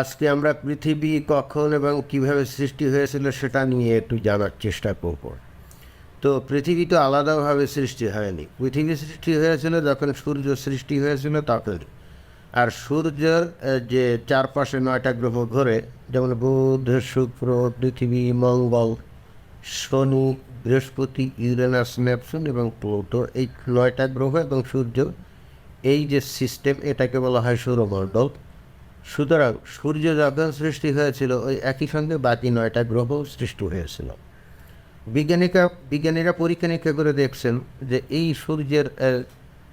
আজকে আমরা পৃথিবী কখন এবং কীভাবে সৃষ্টি হয়েছিল সেটা নিয়ে একটু জানার চেষ্টা করব। তো পৃথিবী তো আলাদাভাবে সৃষ্টি হয়নি। পৃথিবী সৃষ্টি হয়েছিল যখন সূর্য সৃষ্টি হয়েছিল তখন। আর সূর্যের যে চারপাশে নয়টা গ্রহ ঘোরে, যেমন বুধ, শুক্র, পৃথিবী, মঙ্গল, শনি, বৃহস্পতি, ইউরেনাস, নেপচুন এবং প্লুটো, এই নয়টা গ্রহ এবং সূর্য, এই যে সিস্টেম, এটাকে বলা হয় সৌরমণ্ডল। সুতরাং সূর্য যখন সৃষ্টি হয়েছিল, ওই একই সঙ্গে বাকি নয়টা গ্রহ সৃষ্টি হয়েছিল। বিজ্ঞানিকা, বিজ্ঞানীরা পরীক্ষা নিরীক্ষা করে দেখছেন যে এই সূর্যের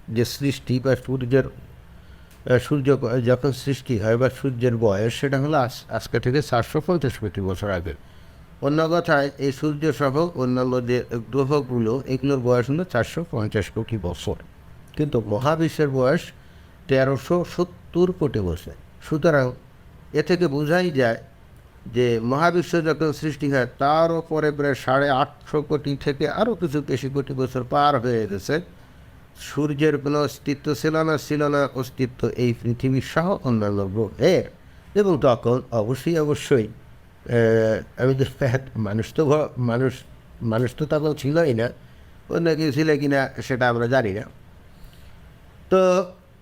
যে সৃষ্টি বা সূর্যের সূর্য যখন সৃষ্টি হয় বা সূর্যের বয়স, সেটা হলো আজ, আজকে থেকে চারশো পঞ্চাশ কোটি বছর আগে। অন্য কথায়, এই সূর্য সহ অন্যান্য যে গ্রহগুলো, এগুলোর বয়স হলো চারশো পঞ্চাশ কোটি বছর। কিন্তু মহাবিশ্বের বয়স তেরোশো সত্তর কোটি বছর। সুতরাং এ থেকে বোঝাই যায় যে মহাবিশ্ব যখন সৃষ্টি হয় তার ওপরে প্রায় সাড়ে আটশো কোটি থেকে আরও কিছু বেশি কোটি বছর পার হয়ে গেছে। সূর্যের কোনো অস্তিত্ব ছিল না ছিল না অস্তিত্ব এই পৃথিবীর সহ অন্যান্য গ্রহের। এবং তখন অবশ্যই অবশ্যই আমি তো মানুষ তো মানুষ মানুষ তো তখন ছিলই না। অন্য কেউ ছিল কি না সেটা আমরা জানি না। তো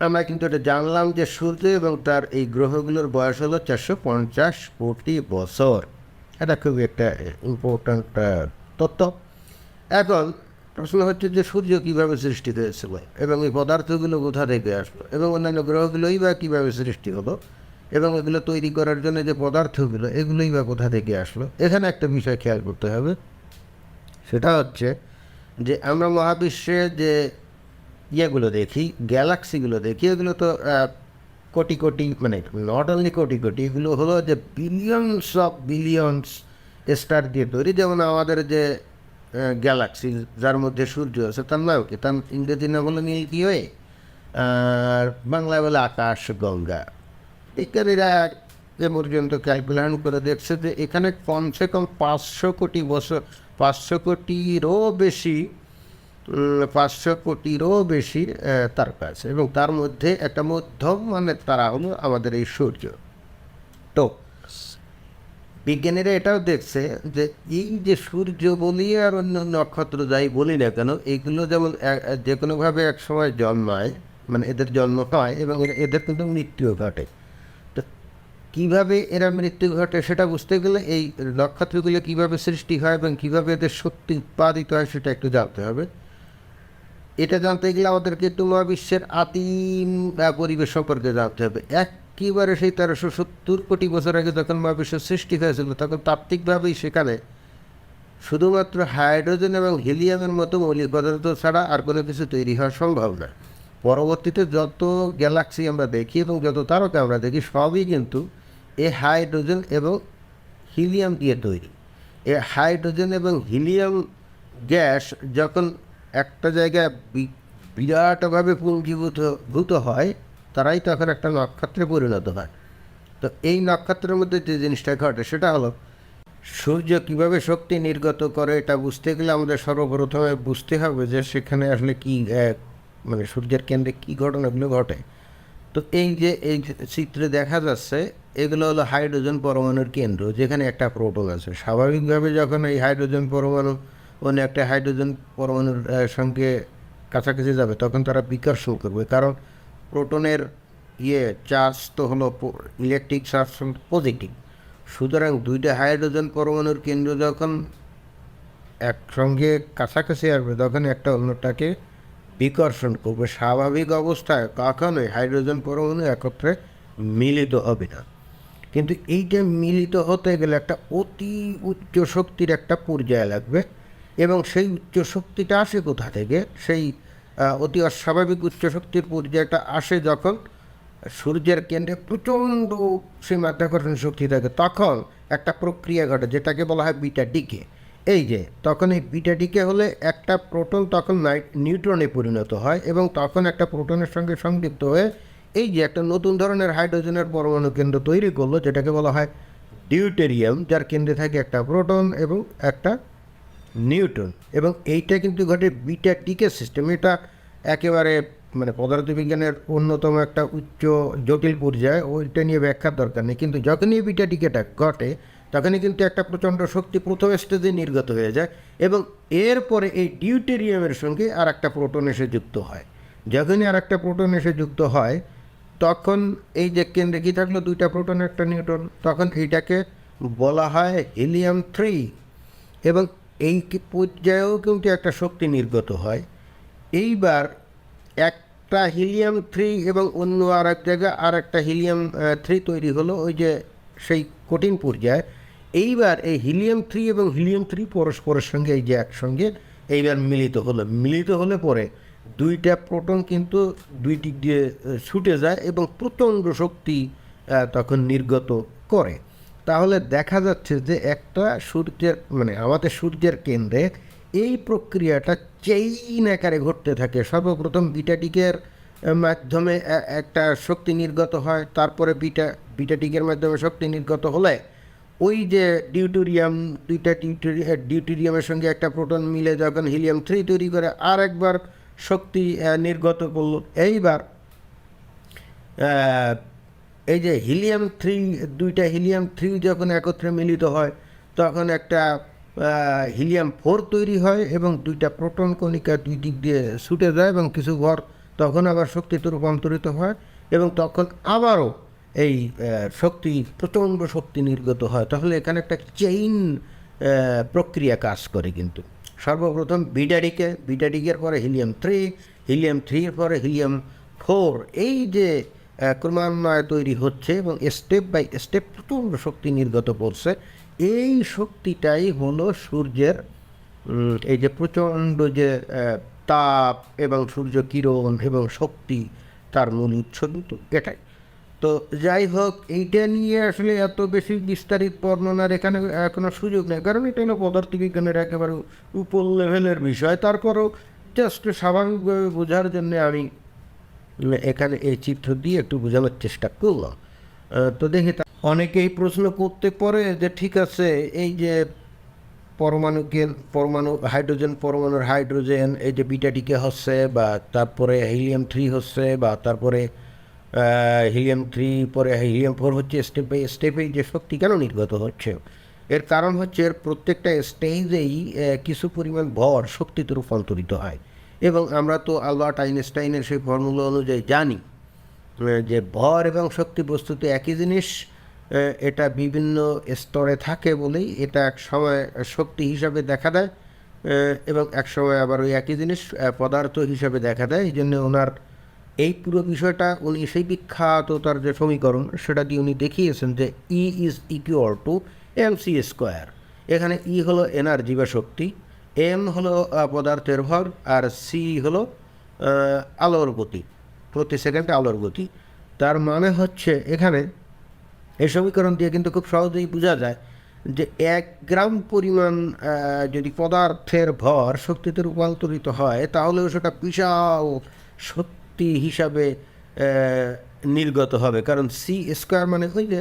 আমরা কিন্তু এটা জানলাম যে সূর্য এবং তার এই গ্রহগুলোর বয়স হলো চারশো পঞ্চাশ কোটি বছর। এটা খুবই একটা ইম্পর্ট্যান্ট তথ্য। এখন প্রশ্ন হচ্ছে যে সূর্য কীভাবে সৃষ্টি হয়েছিল এবং এই পদার্থগুলো কোথা থেকে আসলো এবং অন্যান্য গ্রহগুলোই বা কীভাবে সৃষ্টি হলো এবং এগুলো তৈরি করার জন্য যে পদার্থগুলো, এগুলোই বা কোথা থেকে আসলো? এখানে একটা বিষয় খেয়াল করতে হবে। সেটা হচ্ছে যে আমরা মহাবিশ্বে যে ইয়েগুলো দেখি, গ্যালাক্সিগুলো দেখি, এগুলো তো কোটি কোটি মানে নট অনলি কোটি কোটি, এগুলো হলো যে বিলিয়নস অফ বিলিয়নস স্টার দিয়ে তৈরি। যেমন আমাদের যে গ্যালাক্সি যার মধ্যে সূর্য আছে, তার নাম কি? তার ইংরেজি নাম হলো মিল্কি ওয়ে আর বাংলায় বলে আকাশ, গঙ্গা। বিজ্ঞানীরা এ পর্যন্ত ক্যালকুলেশন করে দেখছে যে এখানে কমসে কম পাঁচশো কোটি বছর, পাঁচশো কোটিরও বেশি পাঁচশো কোটিরও বেশি তারকা আছে। এবং তার মধ্যে একটা মধ্যম মানে তারা হলো আমাদের এই সূর্য। তো বিজ্ঞানীরা এটাও দেখছে যে এই যে সূর্য বলি আর অন্য নক্ষত্র যাই বলি না কেন এইগুলো যেমন যে কোনোভাবে এক সময় জন্মায় মানে এদের জন্ম হয় এবং এদের কিন্তু মৃত্যুও ঘটে। তো কীভাবে এরা মৃত্যু ঘটে সেটা বুঝতে গেলে এই নক্ষত্রগুলো কীভাবে সৃষ্টি হয় এবং কীভাবে এদের শক্তি উৎপাদিত হয় সেটা একটু জানতে হবে। এটা জানতে গেলে আমাদেরকে একটু মহাবিশ্বের আহ, পরিবেশ সম্পর্কে জানতে হবে। একেবারে সেই তেরোশো সত্তর কোটি বছর আগে যখন মহাবিশ্বের সৃষ্টি হয়েছিল তখন তাত্ত্বিকভাবেই সেখানে শুধুমাত্র হাইড্রোজেন এবং হিলিয়ামের মতো মৌলিক পদার্থ ছাড়া আর কোনো কিছু তৈরি হওয়া সম্ভব না। পরবর্তীতে যত গ্যালাক্সি আমরা দেখি এবং যত তারকা আমরা দেখি সবই কিন্তু এ হাইড্রোজেন এবং হিলিয়াম দিয়ে তৈরি। এ হাইড্রোজেন এবং হিলিয়াম গ্যাস যখন একটা জায়গায় বিরাটভাবে পুঞ্জীভূত ভূত হয়, তারাই তখন একটা নক্ষত্রে পরিণত হয়। তো এই নক্ষত্রের মধ্যে যে জিনিসটা ঘটে, সেটা হলো সূর্য কীভাবে শক্তি নির্গত করে, এটা বুঝতে গেলে আমাদের সর্বপ্রথমে বুঝতে হবে যে সেখানে আসলে কি মানে সূর্যের কেন্দ্রে কী ঘটনাগুলো ঘটে। তো এই যে, এই চিত্রে দেখা যাচ্ছে, এগুলো হলো হাইড্রোজেন পরমাণুর কেন্দ্র, যেখানে একটা প্রোটন আছে। স্বাভাবিকভাবে যখন এই হাইড্রোজেন পরমাণু অন্য একটা হাইড্রোজেন পরমাণুর সঙ্গে কাছাকাছি যাবে, তখন তারা বিকর্ষণ করবে। কারণ প্রোটনের ইয়ে চার্জ তো হলো ইলেকট্রিক চার্জ পজিটিভ। সুতরাং দুইটা হাইড্রোজেন পরমাণুর কেন্দ্র যখন একসঙ্গে কাছাকাছি আসবে, তখন একটা অন্যটাকে বিকর্ষণ করবে। স্বাভাবিক অবস্থায় কখনোই হাইড্রোজেন পরমাণু একত্রে মিলিত হবে না। কিন্তু এইটা মিলিত হতে গেলে একটা অতি উচ্চ শক্তির একটা পর্যায়ে লাগবে। এবং সেই উচ্চ শক্তিটা আসে কোথা থেকে? সেই অতি অস্বাভাবিক উচ্চ শক্তির পর্যায়টা আসে যখন সূর্যের কেন্দ্রে প্রচণ্ড সেই মাধ্যাকর্ষণ শক্তি থাকে। তখন একটা প্রক্রিয়া ঘটে যেটাকে বলা হয় বিটা ডিকে। এই যে, তখন এই বিটা ডিকে হলে একটা প্রোটন তখন নিউট্রনে পরিণত হয় এবং তখন একটা প্রোটনের সঙ্গে সংযুক্ত হয়ে এই যে একটা নতুন ধরনের হাইড্রোজেনের পরমাণু কেন্দ্র তৈরি করল, যেটাকে বলা হয় ডিউটেরিয়াম, যার কেন্দ্রে থাকে একটা প্রোটন এবং একটা নিউটন। এবং এইটা কিন্তু ঘটে বিটা ডিকে সিস্টেম এটা একেবারে মানে পদার্থবিজ্ঞানের অন্যতম একটা উচ্চ জটিল পর্যায়ে, ওইটা নিয়ে ব্যাখ্যার দরকার নেই। কিন্তু যখনই বিটা টিকেটা ঘটে, তখনই কিন্তু একটা প্রচণ্ড শক্তি প্রথম স্টেজে নির্গত হয়ে যায় এবং এরপরে এই ডিউটেরিয়ামের সঙ্গে আর একটা প্রোটন এসে যুক্ত হয়। যখনই আর একটা প্রোটন এসে যুক্ত হয়, তখন এই যে কেন্দ্রে কী থাকল? দুইটা প্রোটন একটা নিউটন। তখন এইটাকে বলা হয় হিলিয়াম থ্রি এবং এই পর্যায়েও কিন্তু একটা শক্তি নির্গত হয়। এইবার একটা হিলিয়াম থ্রি এবং অন্য আর এক জায়গায় আর একটা হিলিয়াম থ্রি তৈরি হলো ওই যে সেই কঠিন পর্যায়ে। এইবার এই হিলিয়াম থ্রি এবং হিলিয়াম থ্রি পরস্পরের সঙ্গে এই যে একসঙ্গে এইবার মিলিত হলো। মিলিত হলে পরে দুইটা প্রোটন কিন্তু দুই দিক দিয়ে ছুটে যায় এবং প্রচণ্ড শক্তি তখন নির্গত করে। তাহলে দেখা যাচ্ছে যে একটা সূর্যের মানে আমাদের সূর্যের কেন্দ্রে এই প্রক্রিয়াটা চেইন আকারে ঘটতে থাকে। সর্বপ্রথম বিটাটিকের মাধ্যমে একটা শক্তি নির্গত হয়, তারপরে বিটা, বিটাটিকের মাধ্যমে শক্তি নির্গত হলে ওই যে ডিউটোরিয়াম, দুইটা ডিউটোরি ডিউটোরিয়ামের সঙ্গে একটা প্রোটন মিলে যখন হিলিয়াম থ্রি তৈরি করে আর একবার শক্তি নির্গত করল, এইবার এই যে হিলিয়াম থ্রি, দুইটা হিলিয়াম থ্রি যখন একত্রে মিলিত হয়, তখন একটা হিলিয়াম ফোর তৈরি হয় এবং দুইটা প্রোটন কণিকা দুই দিক দিয়ে ছুটে যায় এবং কিছু ভর তখন আবার শক্তিতে রূপান্তরিত হয় এবং তখন আবারও এই শক্তি, প্রচণ্ড শক্তি নির্গত হয়। তাহলে এখানে একটা চেইন প্রক্রিয়া কাজ করে কিন্তু। সর্বপ্রথম বিটাডিকে বিটাডিকের পরে হিলিয়াম থ্রি, হিলিয়াম থ্রির পরে হিলিয়াম ফোর। এই যে ক্রমান্বয়ে তৈরি হচ্ছে এবং স্টেপ বাই স্টেপ প্রচণ্ড শক্তি নির্গত করছে। এই শক্তিটাই হলো সূর্যের এই যে প্রচণ্ড যে তাপ এবং সূর্য কিরণ এবং শক্তি, তার মূল উৎস কিন্তু এটাই। তো যাই হোক, এইটা নিয়ে আসলে এত বেশি বিস্তারিত বর্ণনার এখানে কোনো সুযোগ নেই। কারণ এটা হলো পদার্থবিজ্ঞানের একেবারে উপর লেভেলের বিষয়। তারপরও জাস্ট স্বাভাবিকভাবে বোঝার জন্য আমি এখানে এই চিত্র দিয়ে একটু বোঝানোর চেষ্টা করলাম। তো দেখি অনেকেই প্রশ্ন করতে পারে যে ঠিক আছে, এই যে পরমাণুকে পরমাণু, হাইড্রোজেন, পরমাণুর হাইড্রোজেন, এই যে বিটাটিকে হচ্ছে বা তারপরে হিলিয়াম থ্রি হচ্ছে বা তারপরে হিলিয়াম থ্রি, পরে হিলিয়াম ফোর হচ্ছে স্টেপ বাই স্টেপেই যে শক্তি কেন নির্গত হচ্ছে? এর কারণ হচ্ছে এর প্রত্যেকটা স্টেজেই কিছু পরিমাণ ভর শক্তিতে রূপান্তরিত হয়। এবং আমরা তো আলবার্ট আইনস্টাইনের সেই ফর্মুলা অনুযায়ী জানি যে ভর এবং শক্তি বস্তুতে একই জিনিস এটা বিভিন্ন স্তরে থাকে বলেই এটা এক সময় শক্তি হিসাবে দেখা দেয় এবং এক সময় আবার ওই একই জিনিস পদার্থ হিসাবে দেখা দেয়। এই জন্য ওনার এই পুরো বিষয়টা, উনি সেই বিখ্যাত তার যে সমীকরণ, সেটা দিয়ে উনি দেখিয়েছেন যে E is equal to M C square এখানে ই হলো এনার্জি বা শক্তি এম হলো পদার্থের ভর আর সি হলো আলোর গতি। প্রতি সেকেন্ডে আলোর গতি। তার মানে হচ্ছে এখানে এই সমীকরণ দিয়ে কিন্তু খুব সহজেই বোঝা যায় যে এক গ্রাম পরিমাণ যদি পদার্থের ভর শক্তিতে রূপান্তরিত হয়, তাহলেও সেটা বিশাল শক্তি হিসাবে নির্গত হবে। কারণ সি স্কোয়ার মানে ওই যে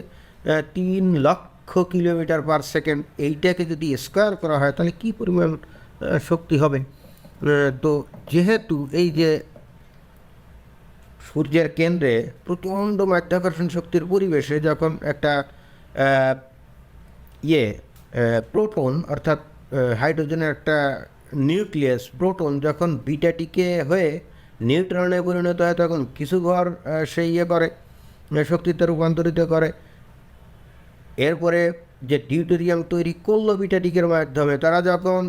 তিন লক্ষ কিলোমিটার পার সেকেন্ড এইটাকে যদি স্কোয়ার করা হয়, তাহলে কী পরিমাণ শক্তি হবে। তো যেহেতু এই যে সূর্যের কেন্দ্রে প্রচণ্ড মাধ্যাকর্ষণ শক্তির পরিবেশে যখন একটা ইয়ে প্রোটন অর্থাৎ হাইড্রোজেনের একটা নিউক্লিয়াস প্রোটন যখন বিটাটিকে হয়ে নিউট্রনে পরিণত হয়, তখন কিছু ঘর সে ইয়ে করে শক্তিতে রূপান্তরিত করে। এরপরে যে ডিউটেরিয়াম তৈরি করল বিটাটিকের মাধ্যমে, তারা যখন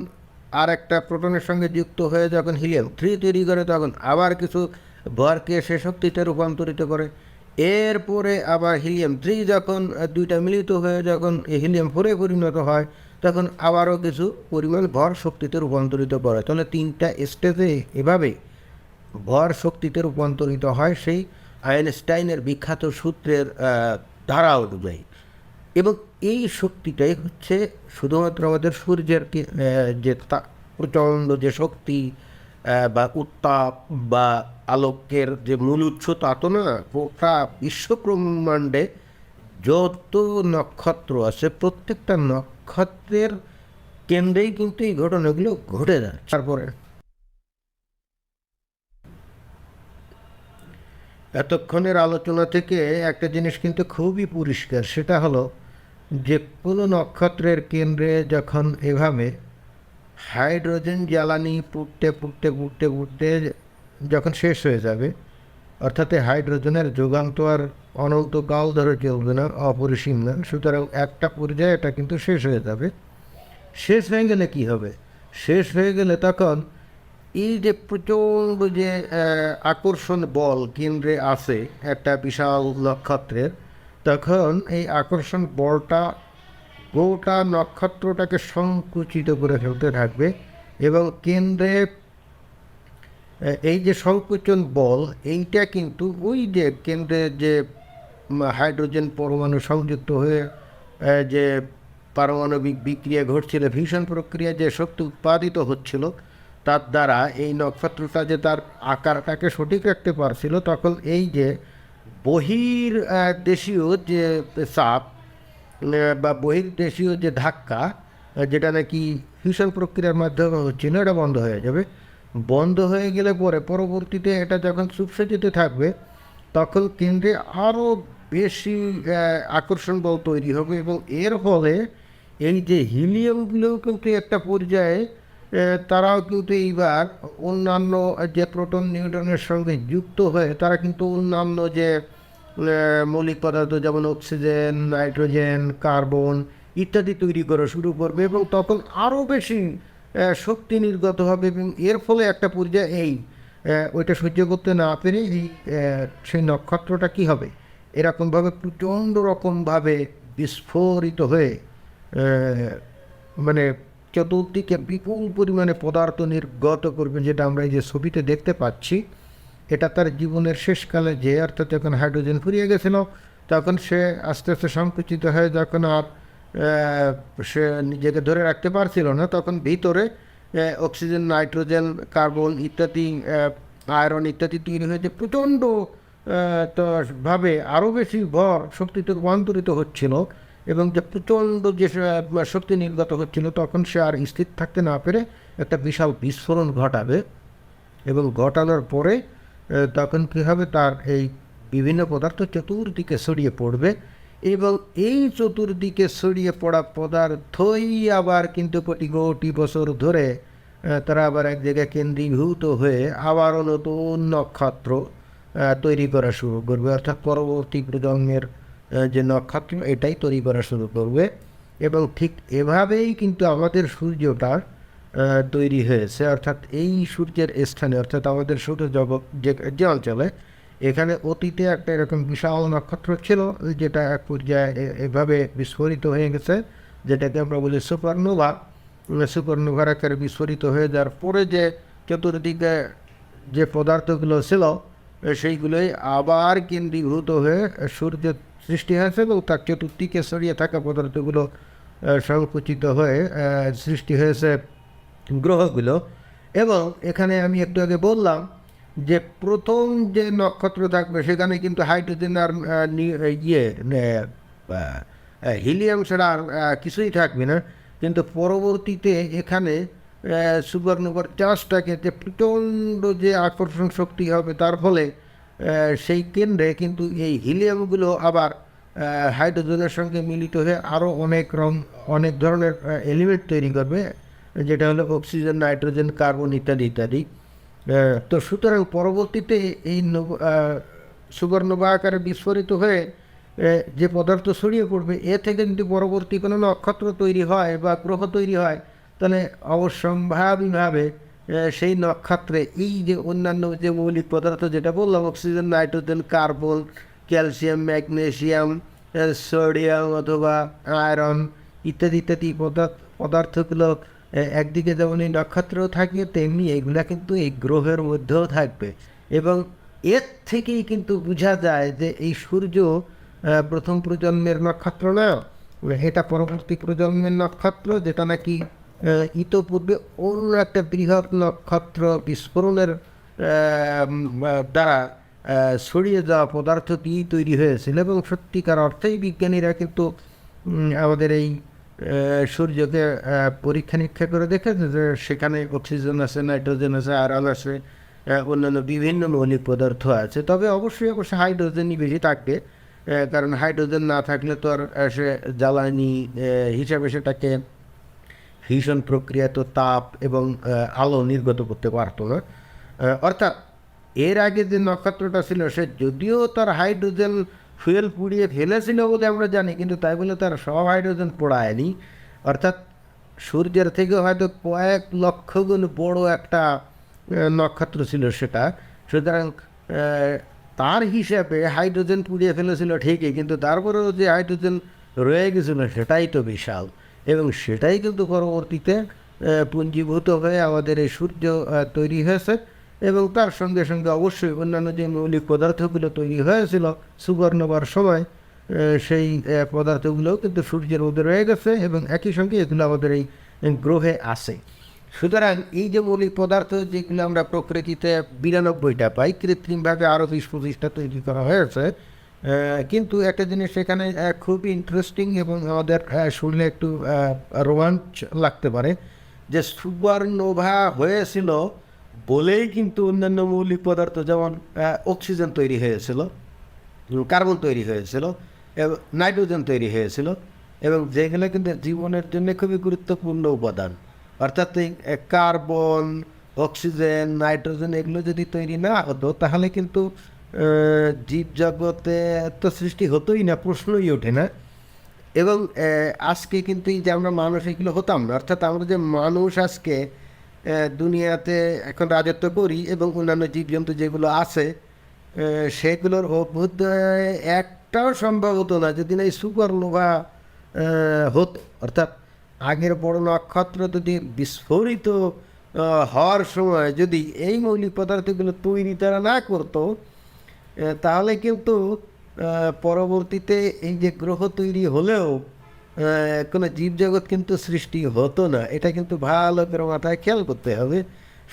আর একটা প্রোটনের সঙ্গে যুক্ত হয়ে যখন হিলিয়াম থ্রি তৈরি করে, তখন আবার কিছু ভরকে সে শক্তিতে রূপান্তরিত করে। এরপরে আবার হিলিয়াম থ্রি যখন দুইটা মিলিত হয়ে যখন হিলিয়াম ফোরে পরিণত হয়, তখন আবারও কিছু পরিমাণ ভর শক্তিতে রূপান্তরিত করে। তাহলে তিনটা স্টেজে এভাবে ভর শক্তিতে রূপান্তরিত হয় সেই আইনস্টাইনের বিখ্যাত সূত্রের ধারা অনুযায়ী। এবং এই শক্তিটাই হচ্ছে শুধুমাত্র আমাদের সূর্যের যে প্রচণ্ড যে শক্তি বা উত্তাপ, বা আলোকের যে মূল উৎস তা তো না, গোটা বিশ্বব্রহ্মাণ্ডে যত নক্ষত্র আছে, প্রত্যেকটা নক্ষত্রের কেন্দ্রেই কিন্তু এই ঘটনাগুলো ঘটে যায় তারপরে এতক্ষণের আলোচনা থেকে একটা জিনিস কিন্তু খুবই পরিষ্কার, সেটা হলো যে কোনো নক্ষত্রের কেন্দ্রে যখন এভাবে হাইড্রোজেন জ্বালানি পুড়তে পুড়তে পুড়তে পুড়তে যখন শেষ হয়ে যাবে, অর্থাৎ হাইড্রোজেনের যোগান তো আর অনন্তকাল ধরে চলবে না, অপরিসীম না, সুতরাং একটা পর্যায়ে এটা কিন্তু শেষ হয়ে যাবে। শেষ হয়ে গেলে কি হবে? শেষ হয়ে গেলে তখন এই যে প্রচণ্ড যে আকর্ষণ বল কেন্দ্রে আছে একটা বিশাল নক্ষত্রের তখন এই আকর্ষণ বলটা গোটা নক্ষত্রটাকে সংকুচিত করে ফেলতে থাকবে এবং কেন্দ্রে এই যে সংকোচন বল, এইটা কিন্তু ওই যে কেন্দ্রে যে হাইড্রোজেন পরমাণু সংযুক্ত হয়ে যে পারমাণবিক বিক্রিয়া ঘটছিল, ভীষণ প্রক্রিয়া যে শক্তি উৎপাদিত হচ্ছিল, তার দ্বারা এই নক্ষত্রটা যে তার আকারটাকে সঠিক রাখতে পারছিল, তখন এই যে বহির দেশীয় যে আহ, বা বহির্দেশীয় যে ধাক্কা যেটা নাকি ফিউশন প্রক্রিয়ার মাধ্যমে হচ্ছিল এটা বন্ধ হয়ে যাবে। বন্ধ হয়ে গেলে পরে পরবর্তীতে এটা যখন চুপসে যেতে থাকবে তখন কেন্দ্রে আরও বেশি আকর্ষণ বল তৈরি হবে এবং এর ফলে এই যে হিলিয়ামগুলোও কিন্তু একটা পর্যায়ে তারাও কিন্তু এইবার অন্যান্য যে প্রোটন নিউট্রনের সঙ্গে যুক্ত হয়ে, তারা কিন্তু অন্যান্য যে মৌলিক পদার্থ যেমন অক্সিজেন, নাইট্রোজেন, কার্বন ইত্যাদি তৈরি করা শুরু করবে এবং তখন আরও বেশি শক্তি নির্গত হবে এবং এর ফলে একটা পর্যায়ে এই ওইটা সহ্য করতে না পেরে এই সেই নক্ষত্রটা কী হবে? এরকমভাবে প্রচণ্ড রকমভাবে বিস্ফোরিত হয়ে মানে চতুর্দিকে বিপুল পরিমাণে পদার্থ নির্গত করবেন যেটা আমরা এই যে ছবিতে দেখতে পাচ্ছি, এটা তার জীবনের শেষকালে যে অর্থাৎ যখন হাইড্রোজেন ফুরিয়ে গেছিল, তখন সে আস্তে আস্তে সংকুচিত হয়ে যখন আর সে নিজেকে ধরে রাখতে পারছিল না, তখন ভিতরে অক্সিজেন, নাইট্রোজেন, কার্বন ইত্যাদি আয়রন ইত্যাদি তৈরি হয়েছে। প্রচণ্ড ভাবে আরও বেশি ভর শক্তিতে রূপান্তরিত হচ্ছিল। এবং যে প্রচণ্ড যে শক্তি নির্গত হচ্ছিল, তখন সে আর স্থির থাকতে না পেরে একটা বিশাল বিস্ফোরণ ঘটাবে এবং ঘটানোর পরে তখন কী হবে? তার এই বিভিন্ন পদার্থ চতুর্দিকে ছড়িয়ে পড়বে এবং এই চতুর্দিকে ছড়িয়ে পড়া পদার্থই আবার কিন্তু কোটি কোটি বছর ধরে তারা আবার এক জায়গায় কেন্দ্রীভূত হয়ে আবারও নতুন নক্ষত্র তৈরি করা শুরু করবে। অর্থাৎ পরবর্তী প্রজন্মের যে নক্ষত্র, এটাই তৈরি করা শুরু করবে। এবং ঠিক এভাবেই কিন্তু আমাদের সূর্যটা তৈরি হয়েছে। অর্থাৎ এই সূর্যের স্থানে, অর্থাৎ আমাদের সূর্য জগৎ যে যে অঞ্চলে, এখানে অতীতে একটা এরকম বিশাল নক্ষত্র ছিল, যেটা এক পর্যায়ে এভাবে বিস্ফোরিত হয়ে গেছে। যেটাকে আমরা বলি সুপারনোভা। সুপারনোভার আকারে বিস্ফোরিত হয়ে যাওয়ার পরে যে চতুর্দিকে যে পদার্থগুলো ছিল, সেইগুলোই আবার কেন্দ্রীভূত হয়ে সূর্যের সৃষ্টি হয়েছে এবং তার চতুর্দিকে ছড়িয়ে থাকা পদার্থগুলো সংকুচিত হয়ে সৃষ্টি হয়েছে গ্রহগুলো। এবং এখানে আমি একটু আগে বললাম যে প্রথম যে নক্ষত্র থাকবে, সেখানে কিন্তু হাইড্রোজেন আর ইয়ে হিলিয়াম ছাড়া আর কিছুই থাকবে না। কিন্তু পরবর্তীতে এখানে সুপারনোভার চাষটাকে যে প্রচণ্ড যে আকর্ষণ শক্তি হবে, তার ফলে সেই কেন্দ্রে কিন্তু এই হিলিয়ামগুলো আবার হাইড্রোজেনের সঙ্গে মিলিত হয়ে আরও অনেক রং, অনেক ধরনের এলিমেন্ট তৈরি করবে, যেটা হলো অক্সিজেন নাইট্রোজেন কার্বন ইত্যাদি ইত্যাদি। তো সুতরাং পরবর্তীতে এই সুবর্ণবা আকারে বিস্ফোরিত হয়ে যে পদার্থ ছড়িয়ে পড়বে, এ থেকে যদি পরবর্তী কোনো নক্ষত্র তৈরি হয় বা গ্রহ তৈরি হয়, তাহলে অবশ্যম্ভাবীভাবে সেই নক্ষত্রে এই যে অন্যান্য যে মৌলিক পদার্থ যেটা বললাম oxygen nitrogen carbon calcium magnesium sodium অথবা আয়রন ইত্যাদি ইত্যাদি পদার্থ, পদার্থগুলো একদিকে যেমন এই নক্ষত্র থাকে, তেমনি এগুলা কিন্তু এই গ্রহের মধ্যেও থাকবে। এবং এর থেকেই কিন্তু বোঝা যায় যে এই সূর্য প্রথম প্রজন্মের নক্ষত্র না, এটা পরবর্তী প্রজন্মের নক্ষত্র, যেটা নাকি ইতোপূর্বে অন্য একটা বৃহৎ নক্ষত্র বিস্ফোরণের দ্বারা ছড়িয়ে যাওয়া পদার্থ দিয়েই তৈরি হয়েছিল এবং সত্যিকার অর্থেই বিজ্ঞানীরা কিন্তু আমাদের এই সূর্যকে পরীক্ষা নিরীক্ষা করে দেখেছে যে সেখানে অক্সিজেন আছে, নাইট্রোজেন আছে, আয়রন আছে অন্যান্য বিভিন্ন মৌলিক পদার্থ আছে। তবে অবশ্যই অবশ্যই হাইড্রোজেনই বেশি থাকবে কারণ হাইড্রোজেন না থাকলে তো আর সে জ্বালানি হিসাবে সেটাকে ভীষণ প্রক্রিয়া, তো তাপ এবং আলো নির্গত করতে পারতো না। অর্থাৎ এর আগে যে নক্ষত্রটা ছিল, সে যদিও তার হাইড্রোজেন ফুয়েল পুড়িয়ে ফেলেছিল বলে আমরা জানি, কিন্তু তাই বলে তার সব হাইড্রোজেন পোড়ায়নি। অর্থাৎ সূর্যের থেকে হয়তো কয়েক লক্ষ গুণ বড় একটা নক্ষত্র ছিল সেটা। সুতরাং তার হিসাবে হাইড্রোজেন পুড়িয়ে ফেলেছিল ঠিকই, কিন্তু তারপরেও যে হাইড্রোজেন রয়ে গেছিল সেটাই তো বিশাল। এবং সেটাই কিন্তু পরবর্তীতে পুঞ্জীভূত হয়ে আমাদের এই সূর্য তৈরি হয়েছে এবং তার সঙ্গে সঙ্গে অবশ্যই অন্যান্য যে মৌলিক পদার্থগুলো তৈরি হয়েছিল সুবর্ণবার সময় সেই পদার্থগুলোও কিন্তু সূর্যের মধ্যে রয়ে গেছে এবং একই সঙ্গে এগুলো আমাদের এই গ্রহে আসে সুতরাং এই যে মৌলিক পদার্থ যেগুলো আমরা প্রকৃতিতে বিরানব্বইটা পাই, কৃত্রিমভাবে আরও বিশ পঁচিশটা তৈরি করা হয়েছে কিন্তু একটা জিনিস সেখানে খুবই ইন্টারেস্টিং এবং আমাদের শুনলে একটু রোমাঞ্চ লাগতে পারে যে সুপারনোভা হয়েছিল বলেই কিন্তু অন্যান্য মৌলিক পদার্থ যেমন অক্সিজেন তৈরি হয়েছিল কার্বন তৈরি হয়েছিল, এবং নাইট্রোজেন তৈরি হয়েছিল, এবং যেগুলো কিন্তু জীবনের জন্য খুবই গুরুত্বপূর্ণ উপাদান। অর্থাৎ কার্বন অক্সিজেন নাইট্রোজেন এগুলো যদি তৈরি না হতো, তাহলে কিন্তু আহ, জীবজগতে তো সৃষ্টি হতোই না প্রশ্নই ওঠে না। এবং আজকে কিন্তু এই যে আমরা মানুষ এগুলো হতাম না। অর্থাৎ আমরা যে মানুষ আজকে দুনিয়াতে এখন রাজত্ব করি এবং অন্যান্য জীবজন্তু যেগুলো আছে সেগুলোর অভ্যুদয় একটাও সম্ভব হতো না যদি না এই সুপারনোভা হতো। অর্থাৎ আগের বড় নক্ষত্র যদি বিস্ফোরিত হওয়ার সময় যদি এই মৌলিক পদার্থগুলো তৈরি তারা না করতো তাহলে কিন্তু পরবর্তীতে এই যে গ্রহ তৈরি হলেও কোনো জীবজগৎ কিন্তু সৃষ্টি হতো না। এটা কিন্তু ভালো করে মাথায় খেয়াল করতে হবে।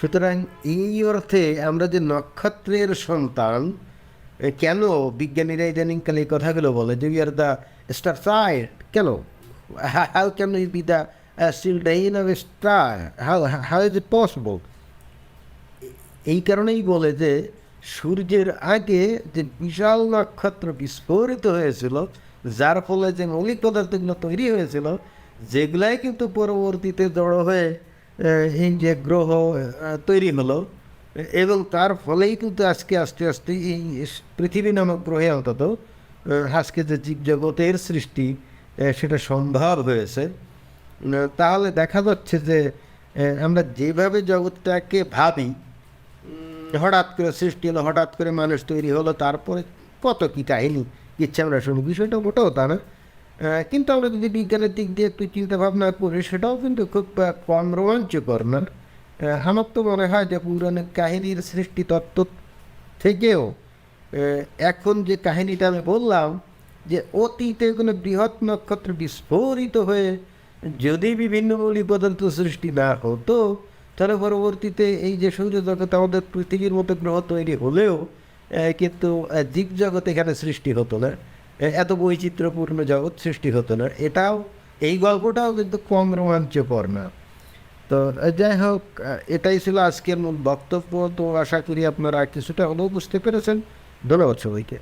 সুতরাং এই অর্থে আমরা যে নক্ষত্রের সন্তান কেন বিজ্ঞানীরা ইদানিংকালে এই কথাগুলো বলে যে আর দ্য স্টার সাইড কেন? How can you be the children of star how how is it possible এই কারণেই বলে যে সূর্যের আগে যে বিশাল নক্ষত্র বিস্ফোরিত হয়েছিল, যার ফলে যে মৌলিক পদার্থগুলো তৈরি হয়েছিল, যেগুলাই কিন্তু পরবর্তীতে জড়ো হয়ে এই যে গ্রহ তৈরি হলো। এবং তার ফলেই কিন্তু আজকে আস্তে আস্তে এই পৃথিবী নামক গ্রহে অন্তত আজকে যে জীবজগতের সৃষ্টি সেটা সম্ভব হয়েছে। তাহলে দেখা যাচ্ছে যে আমরা যেভাবে জগৎটাকে ভাবি হঠাৎ করে সৃষ্টি হলো, হঠাৎ করে মানুষ তৈরি হলো, তারপরে কত কী কাহিনী ইচ্ছে আমরা শুনি, বিষয়টা মোটেও তা না। কিন্তু আমরা যদি বিজ্ঞানের দিক দিয়ে একটু চিন্তা ভাবনা করি, সেটাও কিন্তু খুব কম রোমাঞ্চকর না। আমার তো মনে হয় যে পুরানো কাহিনীর সৃষ্টি তত্ত্ব থেকেও এখন যে কাহিনীটা আমি বললাম, যে অতীতে কোনো বৃহৎ নক্ষত্র বিস্ফোরিত হয়ে যদি বিভিন্ন মৌলিক পদার্থ সৃষ্টি না হতো তাহলে পরবর্তীতে এই যে সৌরজগৎ আমাদের পৃথিবীর মতো গ্রহ তৈরি হলেও কিন্তু জীবজগৎ এখানে সৃষ্টি হতো না। এত বৈচিত্র্যপূর্ণ জগৎ সৃষ্টি হতো না। এটাও, এই গল্পটাও কিন্তু কম রোমাঞ্চকর না। তো যাই হোক এটাই ছিল আজকের মূল বক্তব্য। তো আশা করি আপনারা কিছুটা হলেও বুঝতে পেরেছেন। ধন্যবাদ সবাইকে।